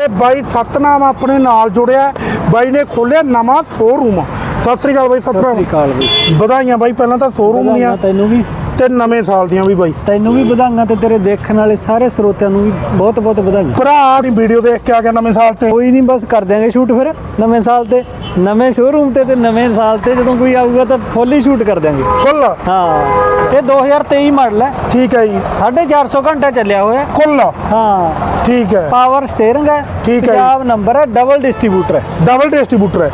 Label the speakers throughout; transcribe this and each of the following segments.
Speaker 1: ਤੇ ਬਾਈ ਸਤਨਾਮ ਆਪਣੇ ਨਾਲ ਜੁੜਿਆ। ਬਾਈ ਨੇ ਖੋਲਿਆ ਨਵਾਂ ਸ਼ੋਰੂਮ ਸਤਿ ਸ੍ਰੀ ਅਕਾਲ ਬਾਈ ਸਤਨਾਮ।
Speaker 2: ਕਾਲ ਵੀ
Speaker 1: ਵਧਾਈਆਂ ਬਾਈ ਪਹਿਲਾਂ ਤਾਂ ਸ਼ੋਰੂਮ ਦੀਆਂ।
Speaker 2: ਤੈਨੂੰ ਵੀ।
Speaker 1: ਤੇ ਨਵੇਂ ਸਾਲ ਦੀਆਂ ਵੀ ਬਾਈ।
Speaker 2: ਤੈਨੂੰ ਵੀ ਵਧਾਈਆਂ ਤੇ ਤੇਰੇ ਦੇਖਣ ਵਾਲੇ ਸਾਰੇ ਸਰੋਤਿਆਂ ਨੂੰ ਵੀ ਬਹੁਤ ਬਹੁਤ ਵਧਾਈਆਂ।
Speaker 1: ਭਰਾ ਆਪਣੀ ਵੀਡੀਓ ਦੇਖ ਕੇ ਆ ਗਿਆ ਨਵੇਂ ਸਾਲ ਤੇ।
Speaker 2: ਕੋਈ ਨਹੀਂ ਬਸ ਕਰ ਦਿਆਂਗੇ ਸ਼ੂਟ ਫਿਰ। ਨਵੇਂ ਸਾਲ ਤੇ ਨਵੇਂ ਸ਼ੋਰੂਮ ਤੇ ਤੇ ਨਵੇਂ ਸਾਲ ਤੇ ਜਦੋਂ ਕੋਈ ਆਊਗਾ ਤਾਂ ਫੁੱਲ ਹੀ ਸ਼ੂਟ ਕਰ ਦਿਆਂਗੇ।
Speaker 1: ਕੁੱਲ
Speaker 2: ਹਾਂ ਇਹ 2023 ਮਾਡਲ ਹੈ।
Speaker 1: ਠੀਕ ਹੈ ਜੀ।
Speaker 2: 450 ਘੰਟਾ ਚੱਲਿਆ ਹੋਇਆ
Speaker 1: ਕੁੱਲ
Speaker 2: ਹਾਂ।
Speaker 1: ਠੀਕ ਹੈ।
Speaker 2: ਪਾਵਰ ਸਟੀਅਰਿੰਗ ਹੈ।
Speaker 1: ਠੀਕ ਹੈ।
Speaker 2: ਪੰਜਾਬ ਨੰਬਰ ਹੈ ਡਬਲ ਡਿਸਟ੍ਰੀਬਿਊਟਰ ਹੈ।
Speaker 1: ਡਬਲ ਡਿਸਟ੍ਰੀਬਿਊਟਰ ਹੈ।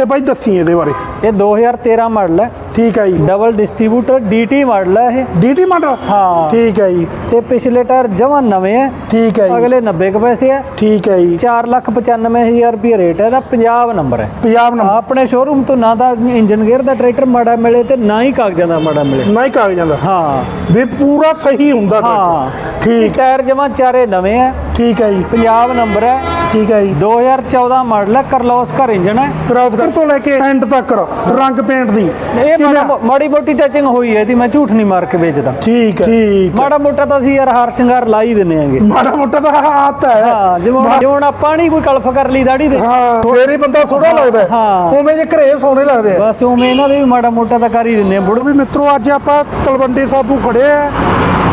Speaker 2: ਹੈ।
Speaker 1: ਬਾਈ ਦੱਸੀ ਇਹਦੇ ਬਾਰੇ।
Speaker 2: ਇਹ 2013 ਮਾਡਲ ਹੈ।
Speaker 1: ਠੀਕ ਹੈ ਜੀ।
Speaker 2: ਡਬਲ ਡਿਸਟ੍ਰੀਬਿਊਟਰ ਡੀਟੀ ਮਾਡਲ ਹੈ ਇਹ।
Speaker 1: ਡੀਟੀ ਮਾਡਲ
Speaker 2: ਹਾਂ।
Speaker 1: ਠੀਕ ਹੈ ਜੀ।
Speaker 2: ਤੇ ਪਿਛਲੇ ਟਾਇਰ ਜਮਾਂ ਨਵੇਂ ਹੈ
Speaker 1: ਠੀਕ ਹੈ ਜੀ।
Speaker 2: ਅਗਲੇ 90 ਕੁ ਪੈਸੇ ਹੈ
Speaker 1: ਠੀਕ ਹੈ ਜੀ।
Speaker 2: 495000 ਰੁਪਏ ਰੇਟ ਹੈ ਇਹਦਾ ਪੰਜਾਬ ਨੰਬਰ ਹੈ
Speaker 1: ਪੰਜਾਬ ਨੰਬਰ
Speaker 2: ਆਪਣੇ ਸ਼ੋਰੂਮ ਤੋਂ ਨਾ ਤਾਂ ਇੰਜਨ ਗੇਅਰ ਦਾ ਟਰੈਕਟਰ ਮਾੜਾ ਮਿਲੇ ਤੇ ਨਾ ਹੀ ਕਾਗਜ਼ਾਂ ਦਾ ਮਾੜਾ ਮਿਲੇ।
Speaker 1: ਨਾ ਹੀ ਕਾਗਜ਼ਾਂ ਦਾ।
Speaker 2: ਹਾਂ।
Speaker 1: ਵੀ ਪੂਰਾ ਸਹੀ ਹੁੰਦਾ
Speaker 2: ਹਾਂ।
Speaker 1: ਠੀਕ।
Speaker 2: ਟਾਇਰ ਜਮਾਂ ਚਾਰੇ ਨਵੇਂ ਹੈ
Speaker 1: ਠੀਕ ਹੈ ਜੀ।
Speaker 2: ਪੰਜਾਬ ਨੰਬਰ ਹੈ
Speaker 1: ਠੀਕ ਹੈ ਜੀ।
Speaker 2: 2014 ਮਾਡਲ ਹੈ ਕਰਲੋਸਕਰ ਇੰਜਨ ਹੈ
Speaker 1: ਕ੍ਰਾਸ ਕਰ ਤੋਂ ਲੈ ਕੇ ਐਂਡ ਤੱਕ ਰੰਗ ਪੇਂਟ ਦੀ।
Speaker 2: ਇਹ? ਮਾੜਾ- ਮਾੜੀ ਮੋਟੀ ਟੱਚਿੰਗ ਹੋਈ ਹੈ ਦੀ ਮੈਂ ਝੂਠ ਨਹੀਂ ਮਾਰ ਕੇ ਵੇਚਦਾ।
Speaker 1: ਠੀਕ ਹੈ ਠੀਕ।
Speaker 2: ਮਾੜਾ ਮੋਟਾ ਤਾਂ ਅਸੀਂ ਯਾਰ ਹਾਰ ਸ਼ਿੰਗਾਰ ਲਾ ਹੀ ਦਿੰਨੇ ਆਂਗੇ
Speaker 1: ਮਾੜਾ ਮੋਟਾ ਤਾਂ ਹੱਥ ਹੈ।
Speaker 2: ਹਾਂ ਜਿਵੇਂ ਜਿਵੇਂ ਆਪਾਂ ਨਹੀਂ ਕੋਈ ਕਲਫ ਕਰ ਲਈ ਦਾੜੀ ਦੇ।
Speaker 1: ਹਾਂ ਫੇਰ ਹੀ ਬੰਦਾ ਸੋਹਣਾ ਲੱਗਦਾ ਹੈ। ਉਵੇਂ ਜੇ ਘਰੇ ਸੋਹਣੇ ਲੱਗਦੇ ਆ।
Speaker 2: ਬਸ ਉਵੇਂ ਇਹਨਾਂ ਦੇ ਵੀ ਮਾੜਾ ਮੋਟਾ ਤਾਂ ਕਰ ਹੀ ਦਿੰਨੇ ਆ। ਬੁੜ
Speaker 1: ਵੀ ਮਿੱਤਰੋ ਅੱਜ ਆਪਾਂ ਤਲਵੰਡੀ ਸਾਬੂ ਖੜੇ ਆ।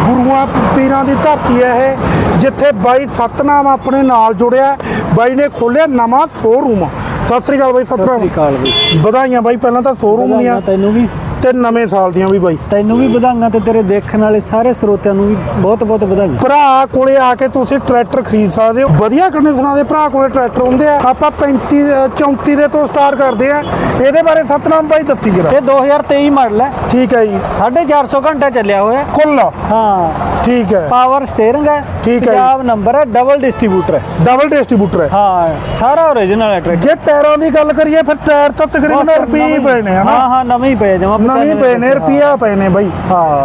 Speaker 1: ਗੁਰੂਆਂ ਪੀਰਾਂ ਦੀ ਧਰਤੀ ਹੈ ਇਹ ਜਿੱਥੇ ਬਾਈ ਸਤਨਾਮ ਆਪਣੇ ਨਾਲ ਜੁੜਿਆ। ਬਾਈ ਨੇ ਖੋਲਿਆ ਨਵਾਂ ਸ਼ੋਰੂਮ ਸਤਿ ਸ੍ਰੀ ਅਕਾਲ ਬਾਈ ਸਤਨਾਮ
Speaker 2: ਕਾਲ ਵੀ
Speaker 1: ਵਧਾਈਆਂ ਬਾਈ ਪਹਿਲਾਂ ਤਾਂ ਸ਼ੋਰੂਮ ਦੀਆਂ
Speaker 2: ਤੈਨੂੰ ਵੀ
Speaker 1: ਤੇ ਨਵੇਂ ਸਾਲ ਦੀਆਂ ਵੀ ਬਾਈ।
Speaker 2: ਤੈਨੂੰ ਵੀ ਵਧਾਈਆਂ ਤੇ ਤੇਰੇ ਦੇਖਣ ਵਾਲੇ ਸਾਰੇ ਸਰੋਤਿਆਂ ਨੂੰ ਵੀ ਬਹੁਤ ਬਹੁਤ ਵਧਾਈਆਂ।
Speaker 1: ਭਰਾ ਕੋਲੇ ਆ ਕੇ ਤੁਸੀਂ ਟਰੈਕਟਰ ਖਰੀਦ ਸਕਦੇ ਹੋ। ਵਧੀਆ ਕੰਡੀਸ਼ਨਾਂ ਦੇ ਭਰਾ ਕੋਲੇ ਟਰੈਕਟਰ ਹੁੰਦੇ ਆ। ਆਪਾਂ 35 ਅ, 34 ਦੇ ਤੋਂ ਸਟਾਰਟ ਕਰਦੇ ਆ। ਇਹਦੇ ਬਾਰੇ ਸਤਨਾਮ ਬਾਈ ਦੱਸੀ ਜਰਾ।
Speaker 2: ਇਹ 2023 ਮਾਡਲ ਹੈ।
Speaker 1: ਠੀਕ ਹੈ ਜੀ।
Speaker 2: 450 ਘੰਟਾ ਚੱਲਿਆ ਹੋਇਆ
Speaker 1: ਕੁੱਲ
Speaker 2: ਹਾਂ।
Speaker 1: ਠੀਕ ਹੈ।
Speaker 2: ਪਾਵਰ ਸਟੀਅਰਿੰਗ ਹੈ।
Speaker 1: ਠੀਕ ਹੈ।
Speaker 2: ਪੰਜਾਬ ਨੰਬਰ ਹੈ ਡਬਲ ਡਿਸਟ੍ਰੀਬਿਊਟਰ ਹੈ।
Speaker 1: ਡਬਲ ਡਿਸਟ੍ਰੀਬਿਊਟਰ ਹੈ।
Speaker 2: ਹਾਂ ਸਾਰਾ ਓਰੀਜਨਲ ਹੈ ਟਰੈਕਟਰ।
Speaker 1: ਜੇ ਟਾਇਰਾਂ ਦੀ ਗੱਲ ਕਰੀਏ ਫਿਰ ਟਾਇਰ ਤਾਂ ਤਕਰੀਬਨ ਰੁਪਏ ਹੀ ਹਨਾ
Speaker 2: ਹਾਂ ਹਾਂ ਨਵੇਂ ਹੀ ਪਏ ਜਮਾ
Speaker 1: ਨਵੇਂ ਪਏ ਨੇ ਰੁਪਿਆ ਪਏ ਨੇ ਬਾਈ।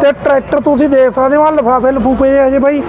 Speaker 1: ਤੇ ਟਰੈਕਟਰ ਤੁਸੀਂ ਦੇਖ ਸਕਦੇ ਹੋ ਲਫਾਫੇ ਲਫੂਫੇ ਅਜੇ ਬਾਈ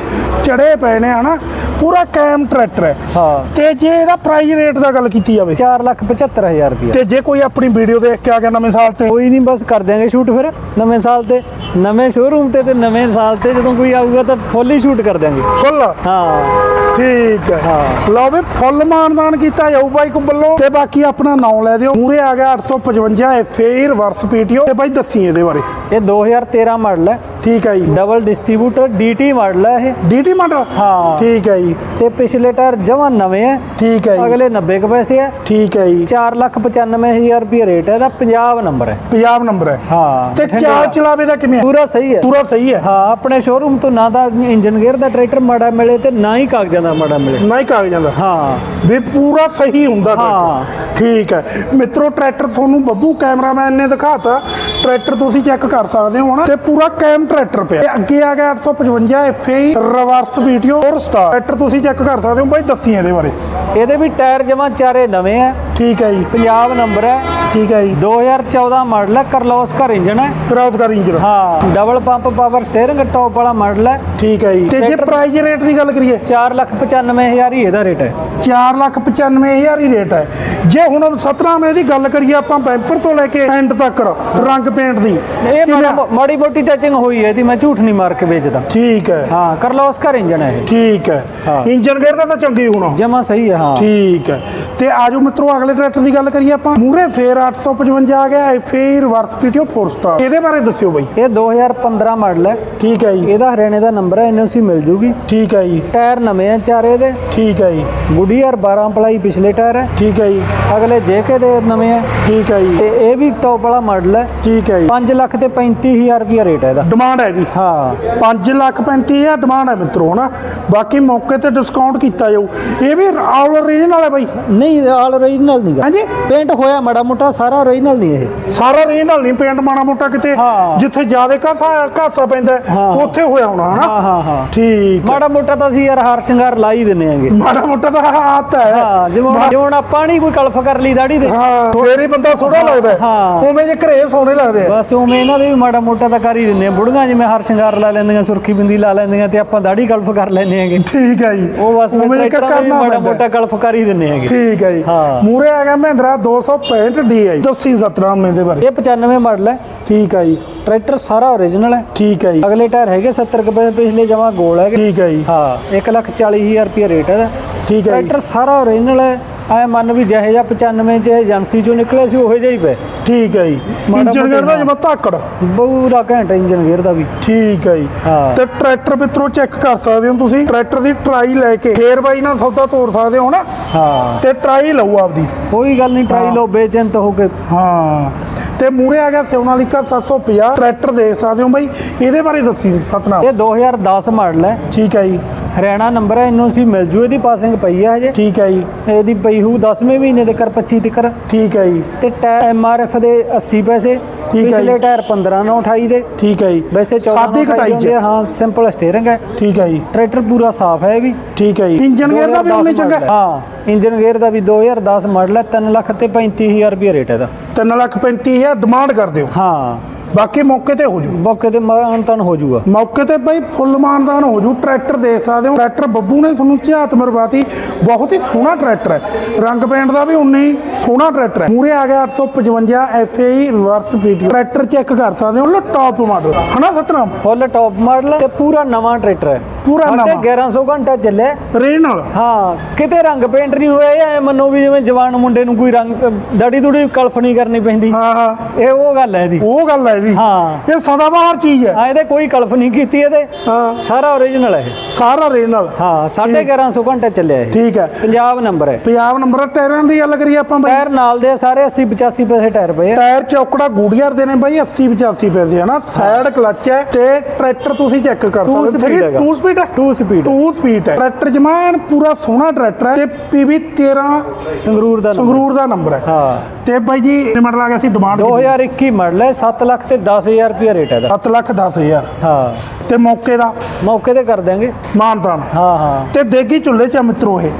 Speaker 1: ਚੜੇ ਪਏ ਨੇ ਹਨਾ। ਪੂਰਾ ਕੈਮ ਟਰੈਕਟਰ ਹੈ।
Speaker 2: ਹਾਂ।
Speaker 1: ਤੇ ਜੇ ਇਹਦਾ ਪ੍ਰਾਈਸ ਰੇਟ ਦਾ ਗੱਲ ਕੀਤੀ ਜਾਵੇ।
Speaker 2: 475000 ਰੁਪਏ
Speaker 1: ਤੇ ਜੇ ਕੋਈ ਆਪਣੀ ਵੀਡੀਓ ਦੇਖ ਕੇ ਆ ਗਿਆ ਨਵੇਂ ਸਾਲ ਤੇ।
Speaker 2: ਕੋਈ ਨਹੀਂ ਬਸ ਕਰ ਦਿਆਂਗੇ ਸ਼ੂਟ ਫਿਰ। ਨਵੇਂ ਸਾਲ ਤੇ ਨਵੇਂ ਸ਼ੋਰੂਮ ਤੇ ਤੇ ਨਵੇਂ ਸਾਲ ਤੇ ਜਦੋਂ ਕੋਈ ਆਊਗਾ ਤਾਂ ਫੁੱਲ ਹੀ ਸ਼ੂਟ ਕਰ ਦਿਆਂਗੇ।
Speaker 1: ਫੁੱਲ
Speaker 2: ਹਾਂ।
Speaker 1: ਠੀਕ ਹੈ,
Speaker 2: ਹਾਂ।
Speaker 1: ਲਓ ਵੀ, ਫੁੱਲ ਮਾਨਦਾਨ ਕੀਤਾ ਜਾਊ ਬਾਈ ਕੋ ਵੱਲੋਂ। ਤੇ ਬਾਕੀ ਆਪਣਾ ਨਾਮ ਲੈ ਦਿਓ। ਮੂਰੇ ਆ ਗਿਆ 855 ਐਫਏ ਰਿਵਰਸ ਪੀਟੀਓ ਤੇ ਬਾਈ ਦੱਸੀ ਇਹਦੇ ਬਾਰੇ।
Speaker 2: ਇਹ 2013 ਮਾਡਲ ਹੈ।
Speaker 1: ਠੀਕ ਹੈ ਜੀ।
Speaker 2: ਡਬਲ ਡਿਸਟ੍ਰੀਬਿਊਟਰ ਡੀਟੀ ਮਾਡਲ ਹੈ ਇਹ।
Speaker 1: ਡੀਟੀ ਮਾਡਲ
Speaker 2: ਹਾਂ।
Speaker 1: ਠੀਕ ਹੈ ਜੀ।
Speaker 2: ਤੇ ਪਿਛਲੇ ਟਾਇਰ ਜਮਾਂ ਨਵੇਂ ਹੈ।
Speaker 1: ਠੀਕ ਹੈ ਜੀ।
Speaker 2: ਅਗਲੇ 90 ਕੁ ਪੈਸੇ ਹੈ।
Speaker 1: ਠੀਕ ਹੈ ਜੀ।
Speaker 2: 495000 ਰੁਪਏ ਰੇਟ ਹੈ। ਇਹਦਾ ਪੰਜਾਬ ਨੰਬਰ ਹੈ।
Speaker 1: ਪੰਜਾਬ ਨੰਬਰ ਹੈ।
Speaker 2: ਹਾਂ।
Speaker 1: ਤੇ
Speaker 2: ਵਾਲਾ।
Speaker 1: ਚਲਾਵੇ ਦਾ ਕਿਵੇਂ
Speaker 2: ਪੂਰਾ ਸਹੀ ਹੈ।
Speaker 1: ਪੂਰਾ ਸਹੀ ਹੈ।
Speaker 2: ਹਾਂ ਆਪਣੇ ਸ਼ੋਰੂਮ ਤੋਂ ਨਾ ਤਾਂ ਇੰਜਨ ਗੇਅਰ ਦਾ ਟਰੈਕਟਰ ਮਾੜਾ ਮਿਲੇ ਤੇ ਨਾ ਹੀ ਕਾਗਜ਼ਾਂ ਦਾ ਮਾੜਾ ਮਿਲੇ।
Speaker 1: ਨਾ ਹੀ ਕਾਗਜ਼ਾਂ ਦਾ।
Speaker 2: ਹਾਂ।
Speaker 1: ਵੀ ਪੂਰਾ ਸਹੀ ਹੁੰਦਾ
Speaker 2: ਹਾਂ।
Speaker 1: ਟਰੈਕਟਰ ਠੀਕ ਹੈ। ਮਿੱਤਰੋ ਟਰੈਕਟਰ ਤੁਹਾਨੂੰ ਬੱਬੂ ਕੈਮਰਾਮੈਨ ਨੇ ਦਿਖਾਤਾ। ਟਰੈਕਟਰ ਤੁਸੀਂ ਚੈੱਕ ਕਰ ਸਕਦੇ ਹੋ ਹਨਾ ਤੇ ਪੂਰਾ ਕੈਮ ਟਰੈਕਟਰ ਪਿਆ। ਅੱਗੇ ਆ ਗਿਆ 855 ਐਫਏ ਰਿਵਰਸ ਵੀਡੀਓ ਔਰ ਸਟਾਰ। ਟਰੈਕਟਰ ਤੁਸੀਂ ਚੈੱਕ ਕਰ ਸਕਦੇ ਹੋ ਬਾਈ ਦੱਸੀ ਇਹਦੇ ਬਾਰੇ।
Speaker 2: ਇਹਦੇ ਵੀ ਟਾਇਰ ਜਮਾਂ ਚਾਰੇ ਨਵੇਂ ਹੈ
Speaker 1: ਠੀਕ ਹੈ ਜੀ।
Speaker 2: ਪੰਜਾਬ ਨੰਬਰ ਹੈ।
Speaker 1: ਠੀਕ ਹੈ ਜੀ।
Speaker 2: 2014 ਮਾਡਲ ਹੈ ਕਰਲੋਸਕਰ ਇੰਜਨ ਹੈ।
Speaker 1: ਕ੍ਰਾਸ ਕਰ ਇੰਜਨ
Speaker 2: ਹਾਂ double pump power steering top ਵਾਲਾ ਮਾਡਲ ਹੈ।
Speaker 1: ਠੀਕ ਹੈ ਜੀ। ਤੇ ਜੇ ਪ੍ਰਾਈਸ ਰੇਟ ਦੀ ਗੱਲ ਕਰੀਏ?
Speaker 2: 495000 ਹੀ ਇਹਦਾ ਰੇਟ ਹੈ।
Speaker 1: 495000 ਹੀ ਰੇਟ ਹੈ। ਜੇ ਹੁਣ 17 ਮੇ ਦੀ ਗੱਲ ਕਰੀਏ ਆਪਾਂ ਬੈਂਪਰ ਤੋਂ ਲੈ ਕੇ ਐਂਡ ਤੱਕ ਰੰਗ ਪੇਂਟ ਦੀ
Speaker 2: ਇਹ? ਮਾੜਾ- ਮਾੜੀ ਮੋਟੀ ਟੱਚਿੰਗ ਹੋਈ ਹੈ ਦੀ ਮੈਂ ਝੂਠ ਨਹੀਂ ਮਾਰ ਕੇ ਵੇਚਦਾ।
Speaker 1: ਠੀਕ ਹੈ।
Speaker 2: ਹਾਂ ਕਰਲੋਸਕਰ ਇੰਜਨ ਹੈ ਇਹ।
Speaker 1: ਠੀਕ ਹੈ।
Speaker 2: ਹਾਂ।
Speaker 1: ਇੰਜਨ ਗੇਅਰ ਦਾ ਤਾਂ ਚੰਗੀ ਹੋਣਾ।
Speaker 2: ਜਮਾ ਸਹੀ ਹੈ ਹਾਂ।
Speaker 1: ਠੀਕ ਹੈ। ਤੇ ਆਜੋ ਮਿੱਤਰੋ ਅਗਲੇ ਟਰੈਕਟਰ ਦੀ ਗੱਲ ਕਰੀਏ ਆਪਾਂ। ਮੂਰੇ ਫੇਰ 855 ਆ ਗਿਆ ਐਫਏ ਰਿਵਰਸ ਪੀਟੀਓ 4 ਸਟਾਰ ਇਹਦੇ ਬਾਰੇ ਦੱਸਿਓ ਬਾਈ।
Speaker 2: ਇਹ 2015 ਮਾਡਲ ਹੈ।
Speaker 1: ਠੀਕ ਹੈ ਜੀ।
Speaker 2: ਇਹਦਾ ਹਰਿਆਣੇ ਦਾ ਨੰਬਰ ਹੈ ਐਨਓਸੀ ਮਿਲ ਜੂਗੀ।
Speaker 1: ਠੀਕ ਹੈ ਜੀ।
Speaker 2: ਟਾਇਰ ਨਵੇਂ ਆ ਚਾਰੇ ਦੇ।
Speaker 1: ਠੀਕ ਹੈ ਜੀ।
Speaker 2: ਗੁਡੀਆਰ 12 ਪਲਾਈ ਪਿਛਲੇ ਟਾਇਰ ਹੈ।
Speaker 1: ਠੀਕ ਹੈ ਜੀ।
Speaker 2: ਅਗਲੇ ਜੇਕੇ ਦੇ ਨਵੇਂ ਆ।
Speaker 1: ਠੀਕ ਹੈ ਜੀ।
Speaker 2: ਤੇ ਇਹ ਵੀ ਟੌਪ ਵਾਲਾ ਮਾਡਲ ਹੈ।
Speaker 1: ਠੀਕ ਹੈ ਜੀ।
Speaker 2: 5 ਲੱਖ ਤੇ 35000 ਰੁਪਿਆ ਰੇਟ ਹੈ ਇਹਦਾ।
Speaker 1: ਡਿਮਾਂਡ ਹੈ ਜੀ।
Speaker 2: ਹਾਂ।
Speaker 1: 5 ਲੱਖ 35000 ਡਿਮਾਂਡ ਹੈ ਮਿੱਤਰੋ ਹਨਾ? ਬਾਕੀ ਮੌਕੇ ਤੇ ਡਿਸਕਾਊਂਟ ਕੀਤਾ ਜਾਊ। ਇਹ ਵੀ ਆਲ ਓਰੀਜਨਲ ਹੈ ਬਾਈ।
Speaker 2: ਨਹੀਂ ਆਲ ਓਰੀਜਨਲ ਨਹੀਂ
Speaker 1: ਹਾਂਜੀ?
Speaker 2: ਪੇਂਟ ਹੋਇਆ ਮਾੜਾ ਮੋਟਾ ਸਾਰਾ ਓਰੀਜਨਲ ਨਹੀਂ ਇਹ।
Speaker 1: ਸਾਰਾ ਓਰੀਜਨਲ ਨਹੀਂ ਪੇਂਟ ਮਾੜਾ ਮੋਟਾ ਕਿਤੇ
Speaker 2: ਹਾਂ।
Speaker 1: ਜਿੱਥੇ ਜ਼ਿਆਦਾ ਘਾਸਾ ਘਾਸਾ ਪੈਂਦਾ ਹੈ,
Speaker 2: ਹਾਂ।
Speaker 1: ਉੱਥੇ ਹੋਇਆ ਹੋਣਾ ਹਨਾ?
Speaker 2: ਹਾਂ
Speaker 1: ਠੀਕ ਹੈ।
Speaker 2: ਮਾੜਾ ਮੋਟਾ ਤਾਂ ਅਸੀਂ ਯਾਰ ਹਾਰ ਸ਼ਿੰਗਾਰ ਲਾ ਹੀ ਦਿੰਨੇ ਆਂਗੇ
Speaker 1: ਮਾੜਾ ਮੋਟਾ ਤਾਂ ਹੱਥ ਹੈ।
Speaker 2: ਹਾਂ ਜਿਵੇਂ ਹੁਣ- ਜਿਵੇਂ ਹੁਣ ਆਪਾਂ ਨਹੀਂ ਕੋਈ ਕਲਫ ਕਰ ਲਈ ਦਾੜੀ ਦੇ
Speaker 1: ਹਾਂ ਫੇਰ ਹੀ ਬੰਦਾ ਸੋਹਣਾ ਲੱਗਦਾ। ਹੈ।
Speaker 2: ਹਾਂ।
Speaker 1: ਉਵੇਂ ਜੇ ਘਰੇ ਸੋਹਣੇ ਲੱਗਦੇ ਆ।
Speaker 2: ਬਸ ਉਵੇਂ ਇਹਨਾਂ ਦੇ ਵੀ ਮਾੜਾ ਮੋਟਾ ਤਾਂ ਕਰ ਹੀ ਦਿੰਦੇ ਆ। ਬੁੜੀਆਂ ਜਿਵੇਂ ਹਰ ਸ਼ਿੰਗਾਰ ਲਾ ਲੈਂਦੀਆਂ ਸੁਰਖੀ ਬਿੰਦੀ ਲਾ ਲੈਂਦੀਆਂ ਤੇ ਆਪਾਂ ਦਾੜੀ ਕਲਫ ਕਰ ਲੈਂਦੇ ਆਂਗੇ
Speaker 1: ਠੀਕ ਹੈ ਜੀ।
Speaker 2: ਉਹ ਬਸ
Speaker 1: ਉਵੇਂ ਜੇ
Speaker 2: ਟਰੈਕਟਰਾਂ ਦਾ ਵੀ
Speaker 1: ਕਰਨਾ
Speaker 2: ਮਾੜਾ
Speaker 1: ਪੈਂਦਾ।
Speaker 2: ਮੋਟਾ ਕਲਫ ਕਰ ਹੀ ਦਿੰਦੇ ਆਂਗੇ
Speaker 1: ਠੀਕ ਹੈ ਜੀ।
Speaker 2: ਹਾਂ।
Speaker 1: ਮੂਰੇ ਆ ਗਿਆ ਮਹਿੰਦਰਾ 265 DI ਦੱਸੀ ਸਤਨਾਮ ਦੇ ਬਾਰੇ।
Speaker 2: ਇਹ 95 ਮਾਡਲ ਹੈ।
Speaker 1: ਠੀਕ ਹੈ ਜੀ।
Speaker 2: ਟਰੈਕਟਰ ਸਾਰਾ ਓਰੀਜਨਲ ਹੈ।
Speaker 1: ਠੀਕ ਹੈ ਜੀ।
Speaker 2: ਅਗਲੇ ਟਾਇਰ ਹੈਗੇ 70 ਕੁ ਪੈਸੇ ਪਿਛਲੇ ਜਮਾ ਗੋਲ ਹੈਗੇ।
Speaker 1: ਠੀਕ ਹੈ ਜੀ।
Speaker 2: ਹਾਂ 1 ਲੱਖ 40 ਹਜ਼ਾਰ ਰੁਪਏ ਰੇਟ ਹੈ ਇਹਦਾ।
Speaker 1: ਠੀਕ ਹੈ ਜੀ।
Speaker 2: ਟਰੈਕਟਰ ਸਾਰਾ ਓਰੀਜਨਲ ਹੈ। ਐ ਮੰਨ ਵੀ ਜਿਹੇ ਜਿਹਾ 95 ਚ ਏਜੰਸੀ ਚੋਂ ਨਿਕਲਿਆ ਸੀ ਉਹੇ ਜਿਹਾ ਹੀ ਪਏ।
Speaker 1: ਠੀਕ ਹੈ ਜੀ।
Speaker 2: ਮਾੜਾ
Speaker 1: ਇੰਜਨ ਗੇਅਰ ਦਾ ਜਿਵੇਂ ਧਾਕੜ।
Speaker 2: ਪੂਰਾ ਘੈਂਟ ਇੰਜਨ ਗੇਅਰ ਦਾ ਵੀ।
Speaker 1: ਠੀਕ ਹੈ ਜੀ।
Speaker 2: ਹਾਂ।
Speaker 1: ਤੇ ਟਰੈਕਟਰ ਮਿੱਤਰੋ ਚੈੱਕ ਕਰ ਸਕਦੇ ਹੋ ਤੁਸੀਂ। ਟਰੈਕਟਰ ਦੀ ਟਰਾਈ ਲੈ ਕੇ ਫੇਰ ਬਾਈ ਨਾਲ ਸੌਦਾ ਤੋੜ ਸਕਦੇ ਹੋ ਨਾ।
Speaker 2: ਹਾਂ।
Speaker 1: ਤੇ ਟਰਾਈ ਲਓ ਆਪਦੀ।
Speaker 2: ਕੋਈ ਗੱਲ ਨਹੀਂ ਟਰਾਈ ਲਓ ਬੇਚਿੰਤ ਹੋ ਕੇ।
Speaker 1: ਹਾਂ। ਤੇ ਮੂਰੇ ਆ ਗਿਆ ਸੋਨਾਲੀਕਾ 750 ਟਰੈਕਟਰ ਦੇਖ ਸਕਦੇ ਹੋ ਬਾਈ। ਇਹਦੇ ਬਾਰੇ ਦੱਸੀ ਸਤਨਾਮ।
Speaker 2: ਇਹ 2010 ਮਾਡਲ ਹੈ।
Speaker 1: ਠੀਕ ਹੈ ਜੀ।
Speaker 2: ਹਰਿਆਣਾ ਨੰਬਰ ਹੈ ਐਨਓਸੀ ਮਿਲ ਜੂ ਇਹਦੀ ਪਾਸਿੰਗ ਪਈ ਹੈ ਹਜੇ।
Speaker 1: ਠੀਕ ਹੈ ਜੀ।
Speaker 2: ਇਹਦੀ ਪਈ ਹੂ 10ਵੇਂ ਮਹੀਨੇ ਦੇ ਕਰ 25 ਤੱਕਰ।
Speaker 1: ਠੀਕ ਹੈ ਜੀ।
Speaker 2: ਤੇ ਟਾਇਰ ਐਮਆਰਐਫ ਦੇ 80 ਪੈਸੇ
Speaker 1: ਠੀਕ ਹੈ
Speaker 2: ਪਿਛਲੇ। ਟਾਇਰ 15 9 28 ਦੇ।
Speaker 1: ਠੀਕ ਹੈ ਜੀ।
Speaker 2: ਵੈਸੇ 14
Speaker 1: ਸਾਦੀ
Speaker 2: ਨੂੰ
Speaker 1: ਕਟਾਈ ਚ?
Speaker 2: ਹਾਂ ਸਿੰਪਲ ਸਟੀਅਰਿੰਗ ਹੈ।
Speaker 1: ਠੀਕ ਹੈ ਜੀ।
Speaker 2: ਟਰੈਕਟਰ ਪੂਰਾ ਸਾਫ਼ ਹੈ ਇਹ ਵੀ।
Speaker 1: ਠੀਕ ਹੈ ਜੀ। ਇੰਜਨ ਗੇਅਰ ਦਾ ਵੀ
Speaker 2: 2010
Speaker 1: ਉਹਨੇ ਚੰਗਾ
Speaker 2: ਹੈ। ਹਾਂ। ਇੰਜਨ ਗੇਅਰ ਦਾ ਵੀ 2010 ਮਾਡਲ ਹੈ 3 ਲੱਖ ਤੇ 35000 ਰੁਪਏ ਰੇਟ ਇਹਦਾ।
Speaker 1: 3 ਲੱਖ 35000 ਡਿਮਾਂਡ ਕਰਦੇ ਹੋ
Speaker 2: ਹਾਂ।
Speaker 1: ਬਾਕੀ ਮੌਕੇ ਤੇ ਹੋ ਜੂ।
Speaker 2: ਮੌਕੇ ਤੇ ਮਾਨਤਨ ਹੋ ਜਾਊਗਾ
Speaker 1: ਮੌਕੇ ਤੇ ਬਈ ਫੁੱਲ ਮਾਨਦਾਨ ਹੋ ਜੂ ਟਰੈਕਟਰ ਦੇਖ ਸਕਦੇ ਹੋ। ਟਰੈਕਟਰ ਬੱਬੂ ਨੇ ਤੁਹਾਨੂੰ ਝਾਤ ਮਰਵਾਤੀ। ਬਹੁਤ ਹੀ ਸੋਹਣਾ ਟਰੈਕਟਰ ਹੈ। ਰੰਗ ਪੇਂਟ ਦਾ ਵੀ ਉਨਾ ਹੀ ਸੋਹਣਾ ਟਰੈਕਟਰ ਹੈ। ਮੂਰੇ ਆ ਗਿਆ 855 FAE reverse video. Tractor check ਕਰ ਸਕਦੇ ਹੋ। ਲੋ ਟੌਪ ਮਾਡਲ ਹਨਾ ਸਤਨਾਮ?
Speaker 2: ਫੁੱਲ ਟੌਪ ਮਾਡਲ ਤੇ ਪੂਰਾ ਨਵਾਂ ਟਰੈਕਟਰ ਹੈ।
Speaker 1: ਪੂਰਾ ਨਵਾਂ।
Speaker 2: 1100 ਘੰਟਾ ਚੱਲਿਆ।
Speaker 1: ਰੇ ਨਾਲ?
Speaker 2: ਹਾਂ ਕਿਤੇ ਰੰਗ ਪੇਂਟ ਨਹੀਂ ਹੋਇਆ ਐ ਮੰਨੋ ਵੀ ਜਿਵੇਂ ਜਵਾਨ ਮੁੰਡੇ ਨੂੰ ਕੋਈ ਰੰਗ ਦਾੜੀ ਦੂੜੀ ਕਲਫ ਨਹੀਂ ਕਰਨੀ ਪੈਂਦੀ।
Speaker 1: ਹਾਂ ਹਾਂ।
Speaker 2: ਇਹ ਉਹ ਗੱਲ ਹੈ ਇਹਦੀ।
Speaker 1: ਉਹ ਗੱਲ ਹੈ ਇਹਦੀ
Speaker 2: ਹਾਂ।
Speaker 1: ਇਹ ਸਦਾਬਹਾਰ ਚੀਜ਼ ਹੈ।
Speaker 2: ਹਾਂ ਇਹਦੇ ਕੋਈ ਕਲਫ ਨਹੀਂ ਕੀਤੀ ਇਹਦੇ।
Speaker 1: ਹਾਂ।
Speaker 2: ਸਾਰਾ ਓਰੀਜਨਲ ਹੈ।
Speaker 1: ਸਾਰਾ ਨਾਲ
Speaker 2: ਹਾਂ 1150 ਘੰਟਾ ਚੱਲਿਆ ਇਹ।
Speaker 1: ਠੀਕ ਹੈ।
Speaker 2: ਪੰਜਾਬ ਨੰਬਰ ਹੈ।
Speaker 1: ਪੰਜਾਬ ਨੰਬਰ ਟਾਇਰਾਂ ਦੀ ਗੱਲ ਕਰੀਏ ਆਪਾਂ ਬਈ।
Speaker 2: ਟਾਇਰ ਨਾਲ ਦੇ ਸਾਰੇ 80 85 ਪੈਸੇ ਟਾਇਰ ਪਏ ਆ।
Speaker 1: ਟਾਇਰ ਚੌਕੜਾ ਗੂੜੀਅਰ ਦੇ ਨੇ ਬਾਈ 80 85 ਪੈਸੇ ਹਨਾ ਸਾਈਡ ਕਲਚ ਹੈ ਤੇ ਟਰੈਕਟਰ ਤੁਸੀਂ ਚੈੱਕ ਕਰ ਸਕਦੇ
Speaker 2: ਹੈਗਾ।
Speaker 1: 2 ਸਪੀਡ ਹੈ।
Speaker 2: Two speed।
Speaker 1: 2 ਸਪੀਡ ਹੈ। ਟਰੈਕਟਰ ਜਮਾਨ ਪੂਰਾ ਸੋਹਣਾ ਟਰੈਕਟਰ ਹੈ ਤੇ PV 13
Speaker 2: ਸੰਗਰੂਰ ਦਾ।
Speaker 1: ਸੰਗਰੂਰ ਦਾ ਨੰਬਰ ਹੈ।
Speaker 2: ਹਾਂ।
Speaker 1: ਤੇ ਬਾਈ ਜੀ ਮਾਡਲ ਆ ਗਿਆ ਸੀ? ਡਿਮਾਂਡ
Speaker 2: 2021 ਮਾਡਲ ਹੈ 7 ਲੱਖ ਤੇ 10000 ਰੁਪਏ ਰੇਟ ਹੈ ਇਹਦਾ।
Speaker 1: 7 ਲੱਖ 10000
Speaker 2: ਹਾਂ।
Speaker 1: ਤੇ ਮੌਕੇ ਦਾ?
Speaker 2: ਮੌਕੇ ਤੇ ਕਰ ਦਾਂਗੇ
Speaker 1: ਮਾਨਤਾਨ
Speaker 2: ਹਾਂ ਹਾਂ।
Speaker 1: ਤੇ ਦੇਗੀ ਚੁੱਲ੍ਹੇ ਚ ਆ ਮਿੱਤਰੋ ਇਹ।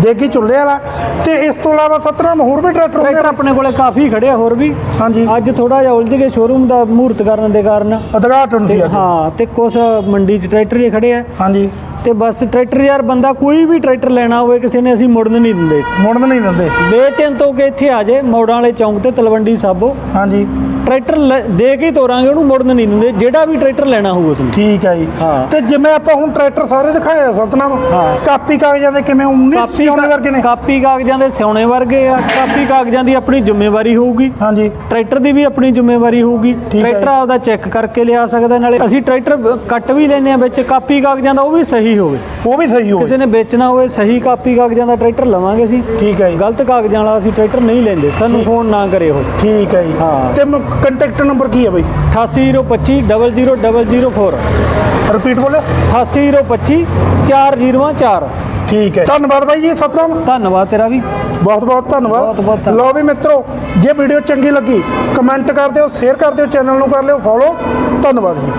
Speaker 1: ਦੇਗੀ ਚੁੱਲ੍ਹੇ ਵਾਲਾ। ਤੇ ਇਸ ਤੋਂ ਇਲਾਵਾ ਸਤਰਾ ਹੋਰ ਵੀ ਟਰੈਕਟਰ ਹੁੰਦੇ
Speaker 2: ਟਰੈਕਟਰ ਆਪਣੇ ਕੋਲੇ ਕਾਫੀ ਖੜੇ ਆ ਹੋਰ ਵੀ।
Speaker 1: ਹਾਂਜੀ।
Speaker 2: ਅੱਜ ਥੋੜਾ ਜਿਹਾ ਉਲਝ ਗਏ ਸ਼ੋਰੂਮ ਦਾ ਮਹੂਰਤ ਕਰਨ ਦੇ ਕਾਰਨ।
Speaker 1: ਉਦਘਾਟਨ ਸੀ
Speaker 2: ਤੇ
Speaker 1: ਅੱਜ।
Speaker 2: ਹਾਂ ਤੇ ਕੁਛ ਮੰਡੀ 'ਚ ਟਰੈਕਟਰ ਹੀ ਖੜੇ ਆ।
Speaker 1: ਹਾਂਜੀ।
Speaker 2: ਤੇ ਬਸ ਟਰੈਕਟਰ ਯਾਰ ਬੰਦਾ ਕੋਈ ਵੀ ਟਰੈਕਟਰ ਲੈਣਾ ਹੋਵੇ ਕਿਸੇ ਨੇ ਅਸੀਂ ਮੁੜਨ ਨਹੀਂ ਦਿੰਦੇ।
Speaker 1: ਮੁੜਨ ਨਹੀਂ ਦਿੰਦੇ।
Speaker 2: ਬੇਚਿੰਤ ਹੋ ਕੇ ਇੱਥੇ ਆ ਜੇ ਮੋੜਾਂ ਵਾਲੇ ਚੌਂਕ ਤੇ ਤਲਵੰਡੀ ਸਾਬੋ।
Speaker 1: ਹਾਂਜੀ।
Speaker 2: ਟਰੈਕਟਰ ਦੇ ਕੇ ਹੀ ਤੋਰਾਂਗੇ ਉਹਨੂੰ ਮੁੜਨ ਨਹੀਂ ਦਿੰਦੇ। ਜਿਹੜਾ ਵੀ ਟਰੈਕਟਰ ਲੈਣਾ ਹੋਊ ਉਸਨੂੰ
Speaker 1: ਠੀਕ ਹੈ ਜੀ।
Speaker 2: ਹਾਂ।
Speaker 1: ਤੇ ਜਿਵੇਂ ਆਪਾਂ ਹੁਣ ਟਰੈਕਟਰ ਸਾਰੇ ਦਿਖਾਏ ਆ ਸਤਨਾਮ।
Speaker 2: ਹਾਂ।
Speaker 1: ਕਾਪੀ ਕਾਗਜ਼ਾਂ ਦੇ ਕਿਵੇਂ? 19 ਸਿਉਣੇ ਵਰਗੇ ਨੇ।
Speaker 2: ਕਾਪੀ ਕਾਗਜ਼ਾਂ ਦੇ ਸਿਉਣੇ ਵਰਗੇ ਆ। ਕਾਪੀ ਕਾਗਜ਼ਾਂ ਦੀ ਆਪਣੀ ਜ਼ਿੰਮੇਵਾਰੀ ਹੋਊਗੀ।
Speaker 1: ਹਾਂਜੀ।
Speaker 2: ਟਰੈਕਟਰ ਦੀ ਵੀ ਆਪਣੀ ਜ਼ਿੰਮੇਵਾਰੀ ਹੋਊਗੀ।
Speaker 1: ਹੈ
Speaker 2: ਟਰੈਕਟਰ ਆਪਦਾ ਚੈੱਕ ਕਰਕੇ ਲਿਆ ਸਕਦਾ। ਨਾਲੇ ਅਸੀਂ ਟਰੈਕਟਰ ਬ- ਕੱਟ ਵੀ ਲੈਨੇ ਆ ਵਿੱਚ। ਕਾਪੀ ਕਾਗਜ਼ਾਂ ਦਾ ਉਹ ਵੀ ਸਹੀ ਹੋਵੇ।
Speaker 1: ਉਹ ਵੀ ਸਹੀ ਹੋਵੇ।
Speaker 2: ਕਿਸੇ ਨੇ ਵੇਚਣਾ ਹੋਵੇ ਸਹੀ ਕਾਪੀ ਕਾਗਜ਼ਾਂ ਦਾ ਟਰੈਕਟਰ ਲਵਾਂਗੇ ਅਸੀਂ।
Speaker 1: ਠੀਕ ਹੈ ਜੀ।
Speaker 2: ਗਲਤ ਕਾਗਜ਼ਾਂ ਵਾਲਾ ਅਸੀਂ ਟਰੈਕਟਰ ਨਹੀਂ ਲੈਂਦੇ। ਸਾਨੂੰ। ਫੋਨ ਨਾ ਕਰਿਓ।
Speaker 1: ਠੀਕ ਹੈ ਜੀ।
Speaker 2: ਹਾਂ।
Speaker 1: ਤੇ ਕੰਟੈਕਟ ਨੰਬਰ ਕੀ ਹੈ ਬਈ?
Speaker 2: 88025 00004
Speaker 1: ਰਿਪੀਟ ਬੋਲੇ
Speaker 2: 88025 404
Speaker 1: ਠੀਕ ਹੈ। ਧੰਨਵਾਦ ਬਾਈ ਜੀ ਸਤਨਾਮ।
Speaker 2: ਧੰਨਵਾਦ ਤੇਰਾ ਵੀ।
Speaker 1: ਬਹੁਤ ਬਹੁਤ ਧੰਨਵਾਦ।
Speaker 2: ਬਹੁਤ ਬਹੁਤ ਧੰਨਵਾਦ।
Speaker 1: ਲਓ ਵੀ ਮਿੱਤਰੋ ਜੇ ਵੀਡੀਓ ਚੰਗੀ ਲੱਗੀ ਕਮੈਂਟ ਕਰ ਦਿਓ ਸ਼ੇਅਰ ਕਰ ਦਿਓ ਚੈਨਲ ਨੂੰ ਕਰ ਲਿਓ ਫੋਲੋ। ਧੰਨਵਾਦ ਜੀ।